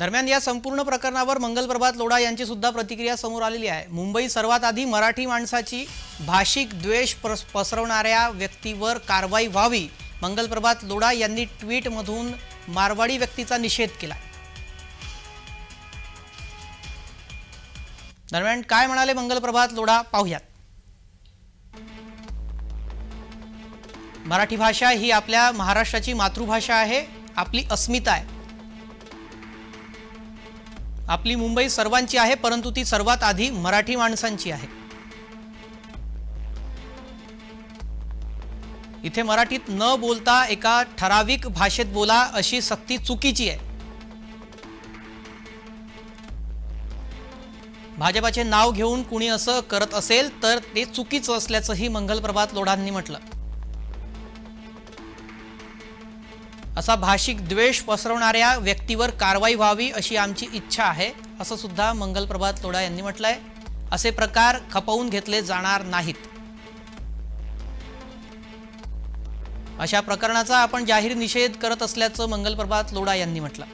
दरम्यान या संपूर्ण प्रकरणावर मंगलप्रभात लोढा यांची सुद्धा प्रतिक्रिया समोर आलेली आहे. मुंबई सर्वात आधी मराठी माणसाची भाषिक द्वेष पसरवणाऱ्या व्यक्तीवर कारवाई व्हावी मंगलप्रभात लोढा यांनी ट्विटमधून मारवाडी व्यक्तीचा निषेध केला. दरम्यान काय म्हणाले मंगलप्रभात लोढा? पाहुयात. मराठी भाषा ही आपल्या महाराष्ट्राची मातृभाषा आहे आपली अस्मिता आहे. आपली मुंबई सर्वांची आहे परंतु ती सर्वात आधी मराठी माणसांची आहे. इथे मराठीत न बोलता एका ठराविक भाषेत बोला अशी सक्ती चुकीची आहे. भाजपाचे नाव घेऊन कुणी असं करत असेल तर ते चुकीचं असल्याचंही मंगलप्रभात लोढांनी म्हटलं. असा भाषिक द्वेष पसरवणाऱ्या व्यक्तीवर कारवाई व्हावी अशी आमची इच्छा आहे असं सुद्धा मंगलप्रभात लोढा यांनी म्हटलंय. असे प्रकार खपवून घेतले जाणार नाहीत. अशा प्रकरणाचा आपण जाहीर निषेध करत असल्याचं मंगलप्रभात लोढा यांनी म्हटलं.